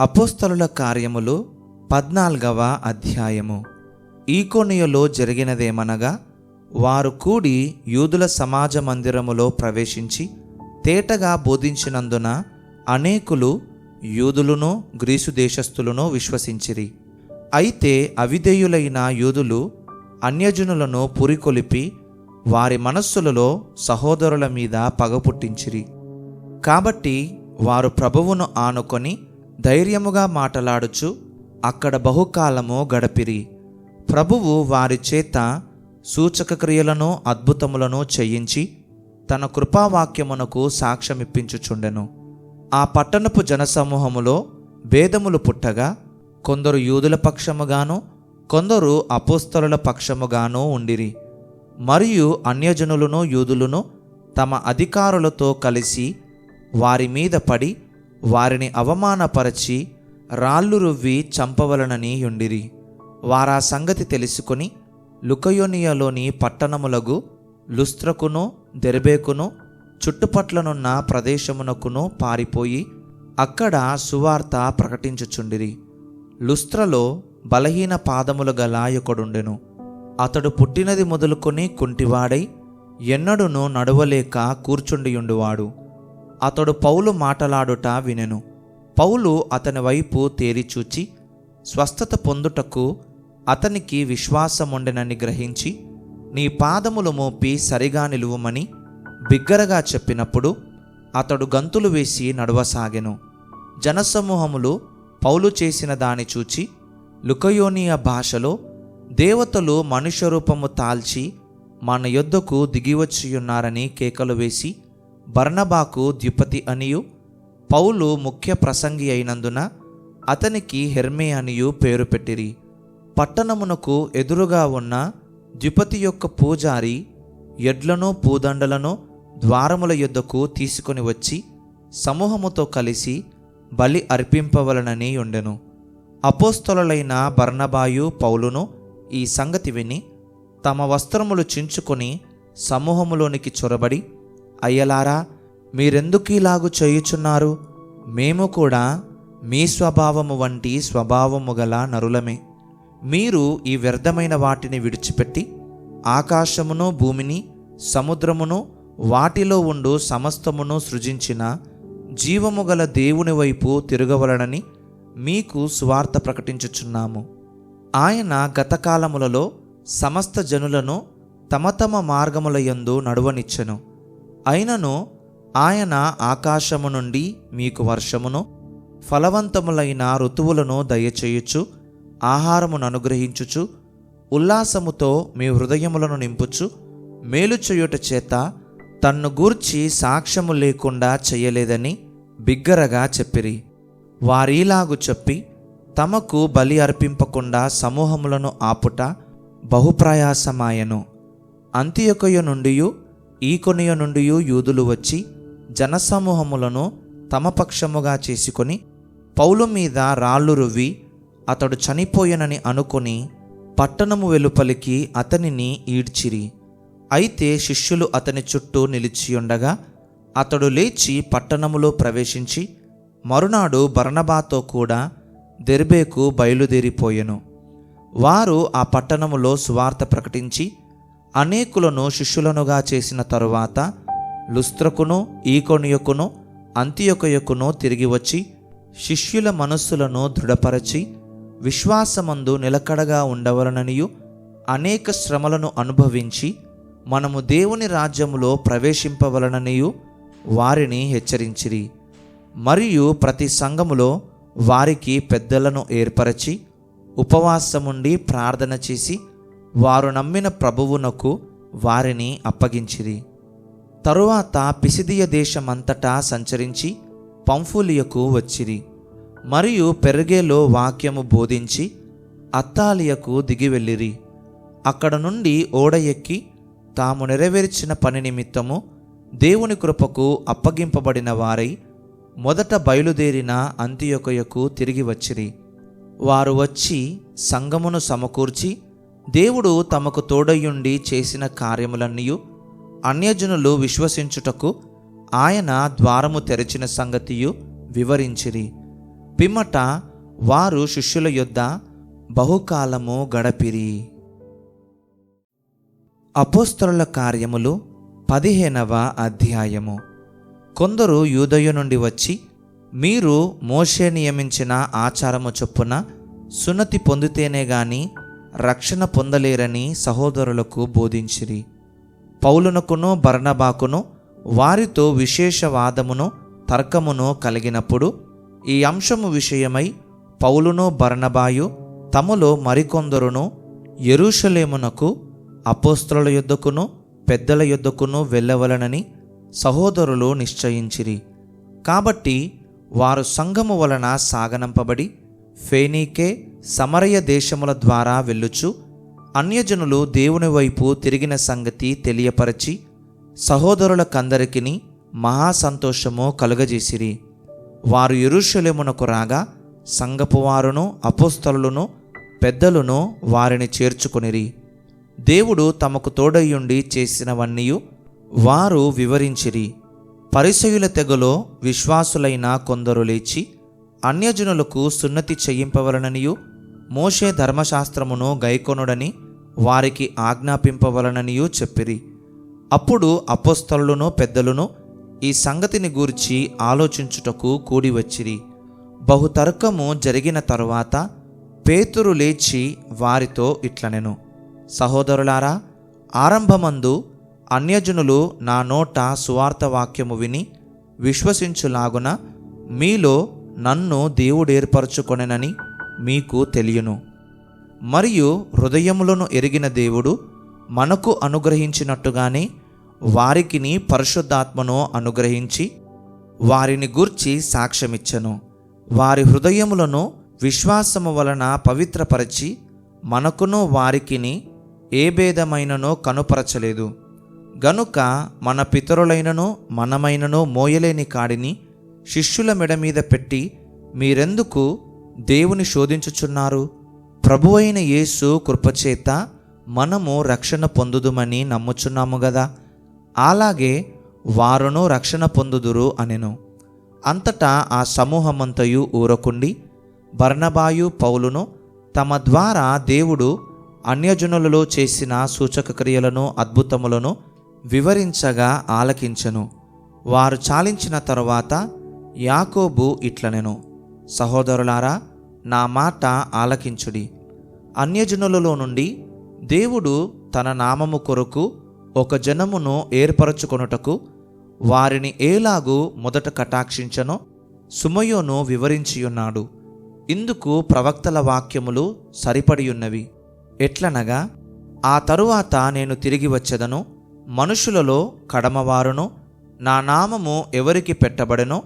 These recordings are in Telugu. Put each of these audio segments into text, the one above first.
అపోస్తలుల కార్యములు పద్నాలుగవ అధ్యాయము. ఈకోనియలో జరిగినదేమనగా వారు కూడి యూదుల సమాజ మందిరములో ప్రవేశించి తేటగా బోధించినందున అనేకులు యూదులను గ్రీసు దేశస్థులను విశ్వసించిరి. అయితే అవిధేయులైన యూదులు అన్యజనులను పురికొలిపి వారి మనస్సులలో సహోదరుల మీద పగ పుట్టించిరి. కాబట్టి వారు ప్రభువును ఆనుకొని ధైర్యముగా మాటలాడుచు అక్కడ బహుకాలము గడపిరి. ప్రభువు వారి చేత సూచక క్రియలను అద్భుతములను చేయించి తన కృపావాక్యమునకు సాక్ష్యమిప్పించుచుండెను. ఆ పట్టణపు జనసమూహములో భేదములు పుట్టగా కొందరు యూదుల పక్షముగాను కొందరు అపోస్తలుల పక్షముగాను ఉండిరి. మరియు అన్యజనులను యూదులను తమ అధికారులతో కలిసి వారి మీద పడి వారిని అవమానపరచి రాళ్ళు రువ్వి చంపవలనని ఉండిరి వారా సంగతి తెలుసుకొని లుకయోనియలోని పట్టణములగు లుస్త్రకును దెర్బేకును చుట్టుపట్లనున్న ప్రదేశమునకును పారిపోయి అక్కడ సువార్త ప్రకటించుచుండిరి. లుస్త్రలో బలహీన పాదములు గల ఒకడుండెను. అతడు పుట్టినది మొదలుకొని కుంటివాడై ఎన్నడును నడవలేక కూర్చుండియుండువాడు. అతడు పౌలు మాటలాడుట వినెను. పౌలు అతని వైపు తేరిచూచి స్వస్థత పొందుటకు అతనికి విశ్వాసముండెనని గ్రహించి నీ పాదములు మోపి సరిగా నిలువమని బిగ్గరగా చెప్పినప్పుడు అతడు గంతులు వేసి నడవసాగెను. జనసమూహములు పౌలు చేసిన దాని చూచి లుకయోనియ భాషలో దేవతలు మనుష్య రూపము తాల్చి మన యొద్దకు దిగివచ్చియున్నారని కేకలు వేసి బర్ణబాకు ద్విపతి అనియు పౌలు ముఖ్య ప్రసంగి అయినందున అతనికి హెర్మే అనియు పేరు పెట్టిరి. పట్టణమునకు ఎదురుగా ఉన్న ద్విపతి యొక్క పూజారి ఎడ్లను పూదండలను ద్వారముల యొద్దకు తీసుకొని వచ్చి సమూహముతో కలిసి బలి అర్పింపవలనని ఉండెను. అపోస్తలులైన బర్ణబాయు పౌలును ఈ సంగతి విని తమ వస్త్రములు చించుకొని సమూహములోనికి చొరబడి అయ్యలారా మీరెందుకు ఇలాగు చేయుచున్నారు? మేము కూడా మీ స్వభావము వంటి స్వభావము గల నరులమే. మీరు ఈ వ్యర్థమైన వాటిని విడిచిపెట్టి ఆకాశమును భూమిని సముద్రమును వాటిలో ఉండు సమస్తమును సృజించిన జీవము గల దేవుని వైపు తిరగవలనని మీకు సువార్త ప్రకటించుచున్నాము. ఆయన గతకాలములలో సమస్త జనులను తమ తమ మార్గముల యందు నడువనిచ్చెను. అయినను ఆయన ఆకాశము నుండి మీకు వర్షమును ఫలవంతములైన ఋతువులను దయచేయుచు ఆహారమును అనుగ్రహించుచు ఉల్లాసముతో మీ హృదయములను నింపుచు మేలు చేయుట చేత తన్ను గూర్చి సాక్ష్యము లేకుండా చేయలేదని బిగ్గరగా చెప్పిరి. వారీలాగు చెప్పి తమకు బలి అర్పింపకుండా సమూహములను ఆపుట బహుప్రయాసమాయను. అంత్యొకయ నుండియూ ఈకొనియ నుండి యూదులు వచ్చి జనసమూహములను తమ పక్షముగా చేసుకొని పౌలు మీద రాళ్ళు రువ్వి అతడు చనిపోయనని అనుకొని పట్టణము వెలుపలికి అతనిని ఈడ్చిరి. అయితే శిష్యులు అతని చుట్టూ నిలిచియుండగా అతడు లేచి పట్టణములో ప్రవేశించి మరునాడు బర్నబాతో కూడా దెర్బేకు బయలుదేరిపోయెను. వారు ఆ పట్టణములో సువార్త ప్రకటించి అనేకులను శిష్యులనుగా చేసిన తరువాత లుస్త్రకును ఈకొనియకును అంత్యొకయకును తిరిగి వచ్చి శిష్యుల మనస్సులను దృఢపరచి విశ్వాసమందు నిలకడగా ఉండవలననియు అనేక శ్రమలను అనుభవించి మనము దేవుని రాజ్యములో ప్రవేశింపవలననియు వారిని హెచ్చరించిరి. మరియు ప్రతి సంఘములో వారికి పెద్దలను ఏర్పరచి ఉపవాసముండి ప్రార్థన చేసి వారు నమ్మిన ప్రభువునకు వారిని అప్పగించిరి. తరువాత పిసిదియ దేశమంతటా సంచరించి పంఫులియకు వచ్చిరి. మరియు పెరుగేలో వాక్యము బోధించి అత్తాలియకు దిగి వెళ్ళిరి. అక్కడ నుండి ఓడ ఎక్కి తాము నెరవేర్చిన పని నిమిత్తము దేవుని కృపకు అప్పగింపబడిన వారై మొదట బయలుదేరిన అంత్యొకయకు తిరిగి వచ్చిరి. వారు వచ్చి సంగమును సమకూర్చి దేవుడు తమకు తోడయుండి చేసిన కార్యములన్నీయు అన్యజనులు విశ్వసించుటకు ఆయన ద్వారము తెరిచిన సంగతియు వివరించిరి. పిమ్మట వారు శిష్యుల యొద్ద బహుకాలము గడపిరి. అపోస్తరుల కార్యములు పదిహేనవ అధ్యాయము. కొందరు యూదయ నుండి వచ్చి మీరు మోషే నియమించిన ఆచారము చొప్పున సున్నతి పొందితేనే గాని రక్షణ పొందలేరని సహోదరులకు బోధించిరి. పౌలునకును బర్ణబాకును వారితో విశేష వాదమును తర్కమును కలిగినప్పుడు ఈ అంశము విషయమై పౌలును బర్ణబాయు తమలో మరికొందరును ఎరుషలేమునకు అపోస్త్రుల యొద్దకును పెద్దల యొద్దకును వెళ్ళవలనని సహోదరులు నిశ్చయించిరి. కాబట్టి వారు సంఘము వలన సాగనంపబడి ఫేనీకే సమరయ దేశముల ద్వారా వెళ్ళుచు అన్యజనులు దేవుని వైపు తిరిగిన సంగతి తెలియపరచి సహోదరులకందరికిని మహాసంతోషము కలుగజేసిరి. వారు ఎరుషలేమునకు రాగా సంగపువారును అపోస్తలులను పెద్దలను వారిని చేర్చుకొనిరి. దేవుడు తమకు తోడయ్యుండి చేసినవన్నీ వారు వివరించిరి. పరిసయుల తెగలో విశ్వాసులైన కొందరు లేచి అన్యజనులకు సున్నతి చేయింపవలననియు మోషే ధర్మశాస్త్రమును గైకొనుడని వారికి ఆజ్ఞాపింపవలననియూ చెప్పిరి. అప్పుడు అపోస్తలును పెద్దలను ఈ సంగతిని గూర్చి ఆలోచించుటకు కూడి వచ్చిరి బహుతర్కము జరిగిన తరువాత పేతురు లేచి వారితో ఇట్లనెను. సహోదరులారా ఆరంభమందు అన్యజనులు నా నోట సువార్త వాక్యము విని విశ్వసించులాగున మీలో నన్ను దేవుడు ఏర్పరచుకొనెనని మీకు తెలియను. మరియు హృదయములను ఎరిగిన దేవుడు మనకు అనుగ్రహించినట్టుగానే వారికిని పరిశుద్ధాత్మను అనుగ్రహించి వారిని గూర్చి సాక్ష్యమిచ్చను. వారి హృదయములను విశ్వాసము వలన పవిత్రపరచి మనకును వారికిని ఏ భేదమైననో కనుపరచలేదు. గనుక మన పితరులైనను మనమైనను మోయలేని కాడిని శిష్యుల మెడ మీద పెట్టి మీరెందుకు దేవుని శోధించుచున్నారు? ప్రభువైన యేసు కృపచేత మనము రక్షణ పొందుదుమని నమ్ముచున్నాము గదా. అలాగే వారును రక్షణ పొందుదురు అనెను. అంతటా ఆ సమూహమంతయు ఊరకుండి బర్ణబాయు పౌలును తమ ద్వారా దేవుడు అన్యజనులలో చేసిన సూచక క్రియలను అద్భుతములను వివరించగా ఆలకించను. వారు చాలించిన తరువాత యాకోబు ఇట్లనెను సహోదరులారా నా మాట ఆలకించుడి. అన్యజనులలో నుండి దేవుడు తన నామము కొరకు ఒక జనమును ఏర్పరచుకొనుటకు వారిని ఏలాగూ మొదట కటాక్షించనో సుమయోను వివరించియున్నాడు. ఇందుకు ప్రవక్తల వాక్యములు సరిపడియున్నవి. ఎట్లనగా ఆ తరువాత నేను తిరిగి వచ్చెదను మనుషులలో కడమవారును నా నామము ఎవరికి పెట్టబడెనో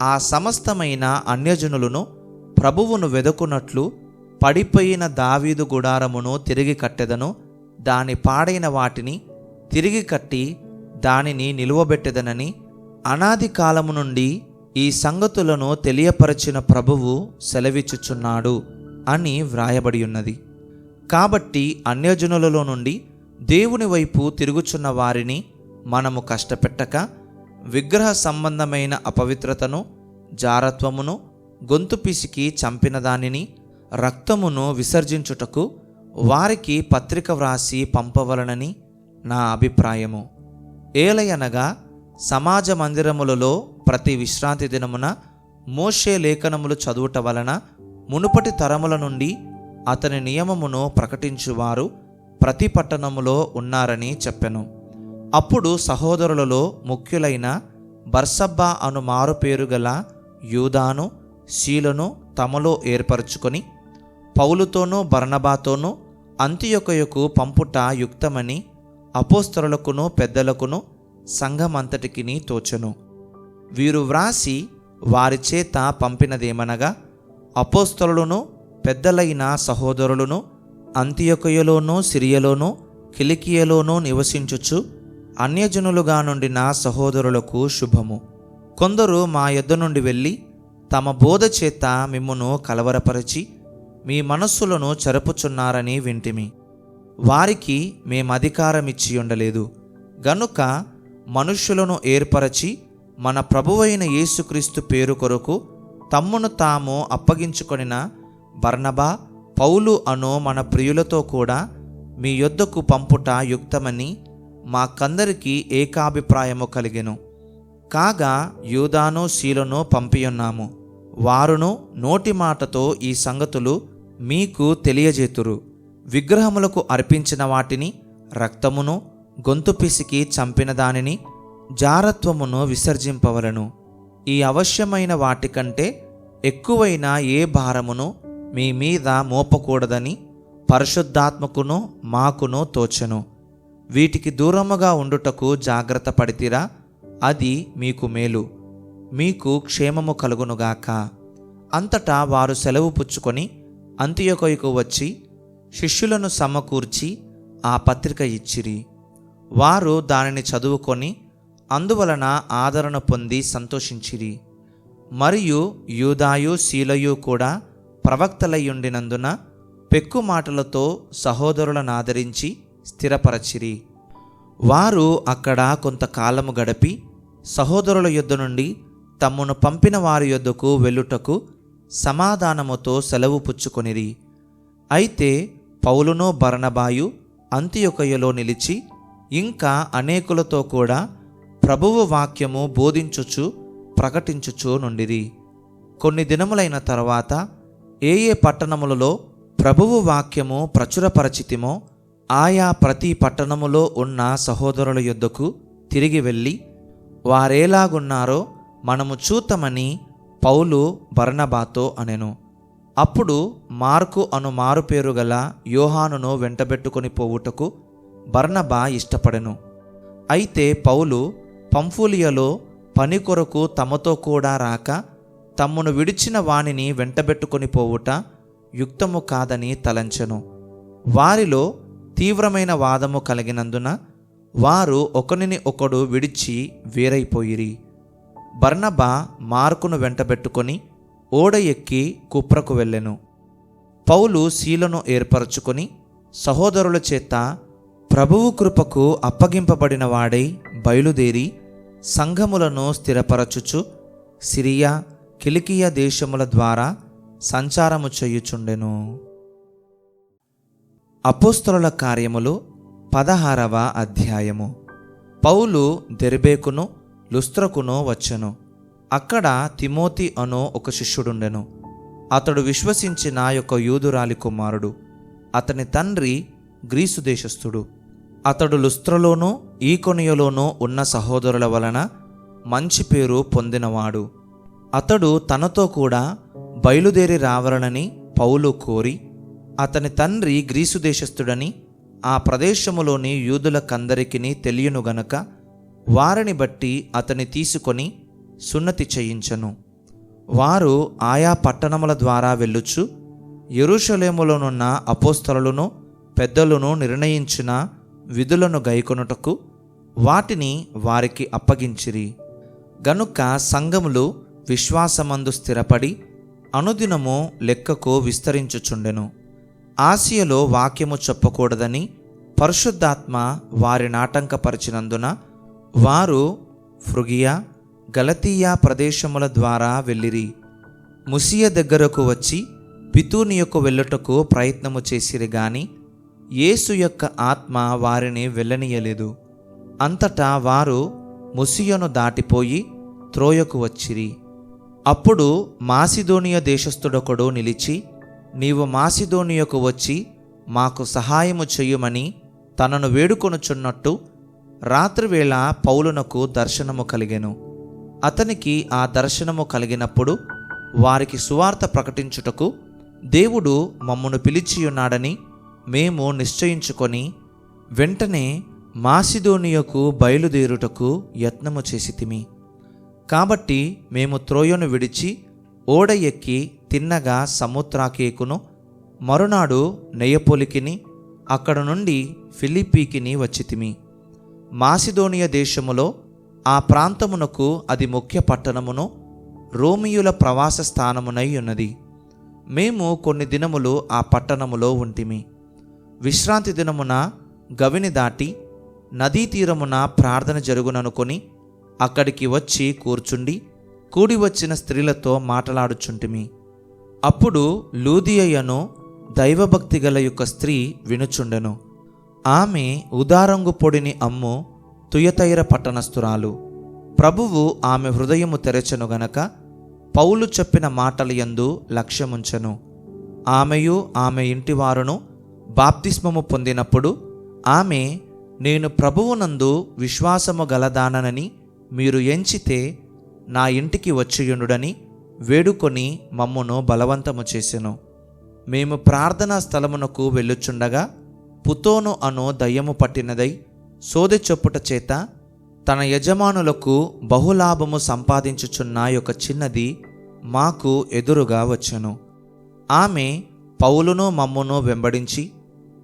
ఆ సమస్తమైన అన్యజనులను ప్రభువును వెదుకున్నట్లు పడిపోయిన దావీదు గుడారమును తిరిగి కట్టెదను దాని పాడైన వాటిని తిరిగి కట్టి దానిని నిలువబెట్టెదనని అనాది కాలము నుండి ఈ సంగతులను తెలియపరచిన ప్రభువు సెలవిచ్చుచున్నాడు అని వ్రాయబడి ఉన్నది కాబట్టి అన్యజనులలో నుండి దేవుని వైపు తిరుగుచున్న వారిని మనము కష్టపెట్టక విగ్రహ సంబంధమైన అపవిత్రతను జారత్వమును గొంతు పిసికి చంపిన దానిని రక్తమును విసర్జించుటకు వారికి పత్రిక వ్రాసి పంపవలనని నా అభిప్రాయము. ఏలయనగా సమాజ మందిరములలో ప్రతి విశ్రాంతి దినమున మోషే లేఖనములు చదువుట వలన మునుపటి తరముల నుండి అతని నియమమును ప్రకటించువారు ప్రతి పట్టణములో ఉన్నారని చెప్పెను. అప్పుడు సహోదరులలో ముఖ్యులైన బర్సబ్బా అను మారుపేరు గల యూదాను శీలను తమలో ఏర్పరచుకొని పౌలుతోనూ బర్ణబాతోనూ అంత్యొకయకు పంపుట యుక్తమని అపోస్తరులకును పెద్దలకును సంఘమంతటికిని తోచెను. వీరు వ్రాసి వారి చేత పంపినదేమనగా అపోస్తలులను పెద్దలైన సహోదరులను అంత్యొకయలోనూ సిరియలోనూ కిలికియలోనూ నివసించుచు అన్యజనులుగా నుండి నా సహోదరులకు శుభము. కొందరు మా యొద్ద నుండి వెళ్ళి తమ బోధ చేత మిమ్మును కలవరపరిచి మీ మనస్సులను చెరపుచున్నారని వింటిమి. వారికి మేమధికారమిచ్చి ఉండలేదు గనుక మనుష్యులను ఏర్పరచి మన ప్రభువైన యేసుక్రీస్తు పేరు కొరకు తమ్మును తాము అప్పగించుకొనిన బర్నబా పౌలు అను మన ప్రియులతో కూడా మీ యొద్దకు పంపుట యుక్తమని మాకందరికీ ఏకాభిప్రాయము కలిగెను. కాగా యూదాను శీలను పంపియున్నాము. వారును నోటి మాటతో ఈ సంగతులు మీకు తెలియజేతురు. విగ్రహములకు అర్పించిన వాటిని రక్తమును గొంతు పిసికి చంపిన దానిని జారత్వమును విసర్జింపవలను. ఈ అవశ్యమైన వాటికంటే ఎక్కువైన ఏ భారమును మీ మీద మోపకూడదని పరిశుద్ధాత్మకును మాకును తోచెను. వీటికి దూరముగా ఉండుటకు జాగ్రత్త పడితిరా? అది మీకు మేలు. మీకు క్షేమము కలుగునుగాక అంతటా వారు సెలవు పుచ్చుకొని అంత్యకొయకు వచ్చి శిష్యులను సమకూర్చి ఆ పత్రిక ఇచ్చిరి. వారు దానిని చదువుకొని అందువలన ఆదరణ పొంది సంతోషించిరి. మరియు యూదాయు శీలయు కూడా ప్రవక్తలయ్యుండినందున పెక్కు మాటలతో సహోదరులను ఆదరించి స్థిరపరచిరి. వారు అక్కడ కొంతకాలము గడిపి సహోదరుల యొద్ద నుండి తమ్మును పంపిన వారి యొద్దకు వెళ్ళుటకు సమాధానముతో సెలవు పుచ్చుకొనిరి. అయితే పౌలును బర్నబాయు అంత్యొకయలో నిలిచి ఇంకా అనేకులతో కూడా ప్రభువు వాక్యము బోధించుచు ప్రకటించుచు నుండిరి. కొన్ని దినములైన తర్వాత ఏ ఏ పట్టణములలో ప్రభువు వాక్యము ప్రచురపరచితిమో ఆయా ప్రతి పట్టణములో ఉన్న సహోదరుల యొద్దకు తిరిగి వెళ్ళి వారేలాగున్నారో మనము చూతమని పౌలు బర్ణబాతో అనెను. అప్పుడు మార్కు అను మారుపేరు గల యోహానును వెంటబెట్టుకుని పోవుటకు బర్ణబా ఇష్టపడెను. అయితే పౌలు పంఫూలియలో పని కొరకు తమతో కూడా రాక తమ్మును విడిచిన వానిని వెంటబెట్టుకొని పోవుట యుక్తము కాదని తలంచెను. వారిలో తీవ్రమైన వాదము కలిగినందున వారు ఒకనిని ఒకడు విడిచి వేరైపోయిరి. బర్ణబ మార్కును వెంటబెట్టుకొని ఓడ ఎక్కి కుప్రకు వెళ్ళెను. పౌలు శీలను ఏర్పరచుకొని సహోదరుల చేత ప్రభువు కృపకు అప్పగింపబడిన వాడై బయలుదేరి సంఘములను స్థిరపరచుచు సిరియా కిలికియా దేశముల ద్వారా సంచారము చేయుచుండెను. అపోస్తరుల కార్యములు పదహారవ అధ్యాయము. పౌలు దెర్బేకును లుస్త్రకును వచ్చెను. అక్కడ తిమోతి అను ఒక శిష్యుడుండెను. అతడు విశ్వసించిన యొక్క యూదురాలి కుమారుడు. అతని తండ్రి గ్రీసు దేశస్థుడు. అతడు లుస్త్రలోనూ ఈకొనియలోనూ ఉన్న సహోదరుల వలన మంచి పేరు పొందినవాడు. అతడు తనతో కూడా బయలుదేరి రావాలనని పౌలు కోరి అతని తండ్రి గ్రీసు దేశస్థుడని ఆ ప్రదేశములోని యూదులకందరికీ తెలియను గనక వారిని బట్టి అతని తీసుకొని సున్నతి చేయించను. వారు ఆయా పట్టణముల ద్వారా వెళ్ళుచు యెరూషలేములోనున్న అపోస్తలను పెద్దలను నిర్ణయించిన విధులను గైకొనుటకు వాటిని వారికి అప్పగించిరి. గనుక సంఘములు విశ్వాసమందు స్థిరపడి అనుదినము లెక్కకు విస్తరించుచుండెను. ఆసియలో వాక్యము చెప్పకూడదని పరిశుద్ధాత్మ వారిని ఆటంకపరిచినందున వారు ఫ్రుగియా గలతీయా ప్రదేశముల ద్వారా వెళ్ళిరి. ముసియ దగ్గరకు వచ్చి పితూనియకు వెళ్ళుటకు ప్రయత్నము చేసిరి గాని యేసు యొక్క ఆత్మ వారిని వెళ్ళనీయలేదు. అంతటా వారు ముసియను దాటిపోయి త్రోయకు వచ్చిరి. అప్పుడు మాసిదోనియ దేశస్థుడొకడు నిలిచి నీవు మాసిదోనియకు వచ్చి మాకు సహాయము చెయ్యమని తనను వేడుకొనుచున్నట్టు రాత్రివేళ పౌలునకు దర్శనము కలిగెను. అతనికి ఆ దర్శనము కలిగినప్పుడు వారికి సువార్త ప్రకటించుటకు దేవుడు మమ్మను పిలిచియున్నాడని మేము నిశ్చయించుకొని వెంటనే మాసిదోనియకు బయలుదేరుటకు యత్నము చేసితిమి కాబట్టి మేము త్రోయను విడిచి ఓడ ఎక్కి తిన్నగా సముద్రాకేకును మరునాడు నెయపోలికిని అక్కడ నుండి ఫిలిప్పీకిని వచ్చితిమి. మాసిదోనియ దేశములో ఆ ప్రాంతమునకు అది ముఖ్య పట్టణమును రోమియుల ప్రవాస స్థానమునై ఉన్నది. మేము కొన్ని దినములు ఆ పట్టణములో ఉంటిమి. విశ్రాంతి దినమున గవిని దాటి నదీ తీరమున ప్రార్థన జరుగుననుకొని అక్కడికి వచ్చి కూర్చుండి కూడి వచ్చిన స్త్రీలతో మాట్లాడుచుంటిమి. అప్పుడు లూదియను దైవభక్తి గల యొక్క స్త్రీ వినుచుండెను. ఆమె ఉదారంగు పొడిని అమ్ము తుయతైర పట్టణస్థురాలు. ప్రభువు ఆమె హృదయము తెరచెను గనక పౌలు చెప్పిన మాటల యందు లక్ష్యముంచెను. ఆమెయు ఆమె ఇంటివారును బాప్తిస్మము పొందినప్పుడు ఆమె నేను ప్రభువునందు విశ్వాసము గలదానని మీరు ఎంచితే నా ఇంటికి వచ్చియుండుడని వేడుకొని మమ్మును బలవంతము చేసెను. మేము ప్రార్థనా స్థలమునకు వెళ్ళుచుండగా పుతోను అను దయ్యము పట్టినదై సోదె చొప్పుట చేత తన యజమానులకు బహులాభము సంపాదించుచున్న ఒక చిన్నది మాకు ఎదురుగా వచ్చెను. ఆమె పౌలును మమ్మును వెంబడించి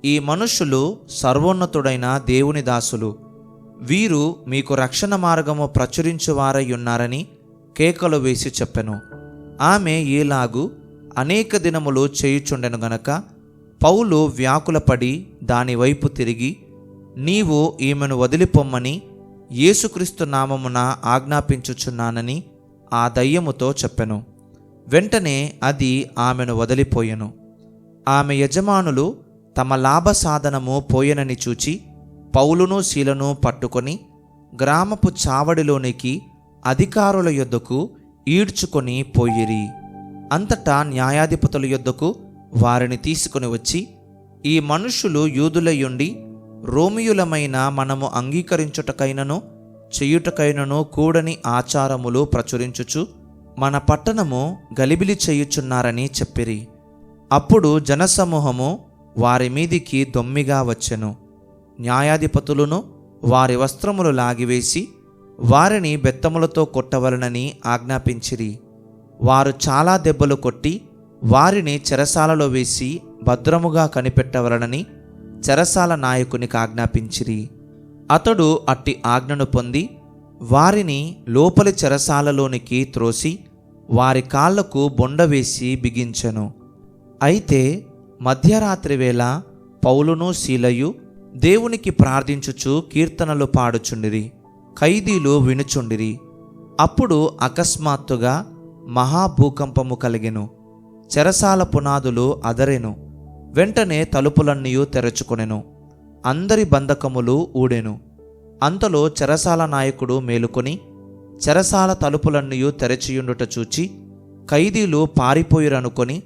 ఈ మనుషులు సర్వోన్నతుడైన దేవుని దాసులు. వీరు మీకు రక్షణ మార్గము ప్రచురించువారై ఉన్నారని కేకలు వేసి చెప్పెను. ఆమె ఈలాగు అనేక దినములు చేయుచుండెను గనక పౌలు వ్యాకులపడి దాని వైపు తిరిగి నీవు ఈమెను వదిలిపొమ్మని యేసుక్రీస్తు నామమున ఆజ్ఞాపించుచున్నానని ఆ దయ్యముతో చెప్పెను. వెంటనే అది ఆమెను వదిలిపోయెను. ఆమె యజమానులు తమ లాభ సాధనము పోయెనని చూచి పౌలును శీలను పట్టుకొని గ్రామపు చావడిలోనికి అధికారుల యొద్దకు ఈడ్చుకొని పోయిరి. అంతటా న్యాయాధిపతుల యొద్దకు వారిని తీసుకొని వచ్చి ఈ మనుషులు యూదులయ్యుండి రోమియులమైన మనము అంగీకరించుటకైనను చేయుటకైనను కూడని ఆచారములు ప్రచురించుచు మన పట్టణము గలిబిలి చేయుచున్నారని చెప్పిరి. అప్పుడు జనసమూహము వారి మీదికి దొమ్మిగా వచ్చెను. న్యాయాధిపతులను వారి వస్త్రములు లాగివేసి వారిని బెత్తములతో కొట్టవలనని ఆజ్ఞాపించిరి. వారు చాలా దెబ్బలు కొట్టి వారిని చెరసాలలో వేసి భద్రముగా కనిపెట్టవలనని చెరసాల నాయకునికి ఆజ్ఞాపించిరి. అతడు అట్టి ఆజ్ఞను పొంది వారిని లోపలి చెరసాలలోనికి త్రోసి వారి కాళ్ళకు బొండ వేసి బిగించెను. అయితే మధ్యరాత్రి వేళ పౌలును శీలయు దేవునికి ప్రార్థించుచు కీర్తనలు పాడుచుండిరి. ఖైదీలు వినుచుండిరి. అప్పుడు అకస్మాత్తుగా మహాభూకంపము కలిగెను. చెరసాల పునాదులు అదరెను. వెంటనే తలుపులన్నీ తెరచుకొనెను. అందరి బంధకములు ఊడెను. అంతలో చెరసాల నాయకుడు మేలుకొని చెరసాల తలుపులన్నీ తెరచియుండుట చూచి ఖైదీలు పారిపోయిరనుకొని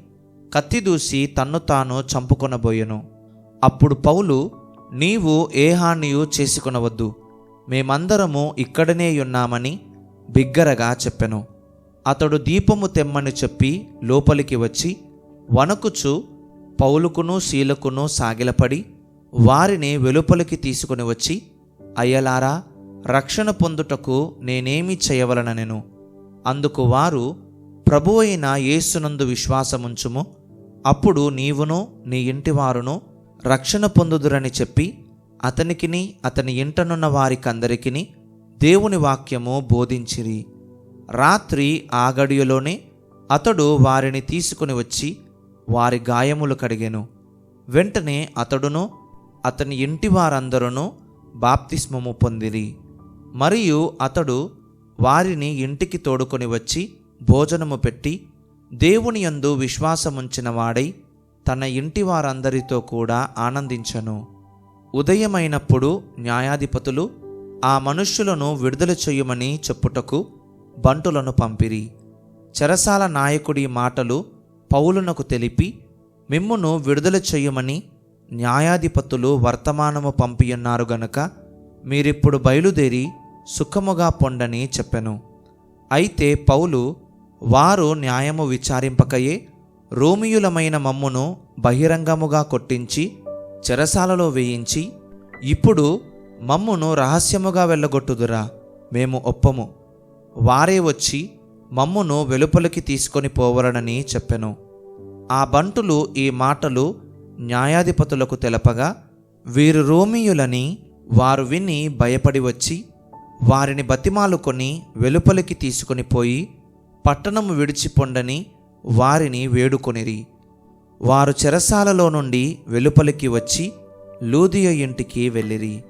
కత్తి దూసి తన్ను తాను చంపుకొనబోయెను. అప్పుడు పౌలు నీవు ఏ హానియు చేసుకొనవద్దు. మేమందరము ఇక్కడనే ఉన్నామని బిగ్గరగా చెప్పెను. అతడు దీపము తెమ్మని చెప్పి లోపలికి వచ్చి వణకుచు పౌలుకును శీలకును సాగిలపడి వారిని వెలుపలికి తీసుకుని వచ్చి అయ్యలారా రక్షణ పొందుటకు నేనేమి చేయవలననెను. అందుకు వారు ప్రభు అయిన యేసునందు విశ్వాసముంచుము అప్పుడు నీవును నీ ఇంటివారును రక్షణ పొందుదురని చెప్పి అతనికిని అతని ఇంటనున్న వారికందరికిని దేవుని వాక్యము బోధించిరి. రాత్రి ఆ గడియలోనే అతడు వారిని తీసుకుని వచ్చి వారి గాయములు కడిగెను. వెంటనే అతడును అతని ఇంటి వారందరూ బాప్తిస్మము పొందిరి. మరియు అతడు వారిని ఇంటికి తోడుకొని వచ్చి భోజనము పెట్టి దేవుని యందు విశ్వాసముంచిన వాడై తన ఇంటి వారందరితో కూడా ఆనందించను. ఉదయమైనప్పుడు న్యాయాధిపతులు ఆ మనుష్యులను విడుదల చెయ్యమని చెప్పుటకు బంటులను పంపిరి. చెరసాల నాయకుడి మాటలు పౌలునకు తెలిపి మిమ్మును విడుదల చెయ్యమని న్యాయాధిపతులు వర్తమానము పంపియున్నారు గనుక మీరిప్పుడు బయలుదేరి సుఖముగా పొండని చెప్పెను. అయితే పౌలు వారు న్యాయము విచారింపకయే రోమియులమైన మమ్మును బహిరంగముగా కొట్టించి చెరసాలలో వేయించి ఇప్పుడు మమ్మును రహస్యముగా వెళ్ళగొట్టుదురా మేము ఒప్పము. వారే వచ్చి మమ్మును వెలుపలికి తీసుకొని పోవలనని చెప్పెను. ఆ బంటులు ఈ మాటలు న్యాయాధిపతులకు తెలపగా వీరు రోమియులని వారు విని భయపడి వచ్చి వారిని బతిమాలుకొని వెలుపలికి తీసుకొని పోయి పట్టణము విడిచిపొండని వారిని వేడుకొనిరి. వారు చెరసాలలో నుండి వెలుపలికి వచ్చి లూదియ ఇంటికి వెళ్ళిరి.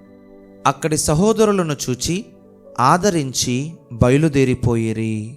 అక్కడి సహోదరులను చూచి ఆదరించి బయలుదేరిపోయిరి.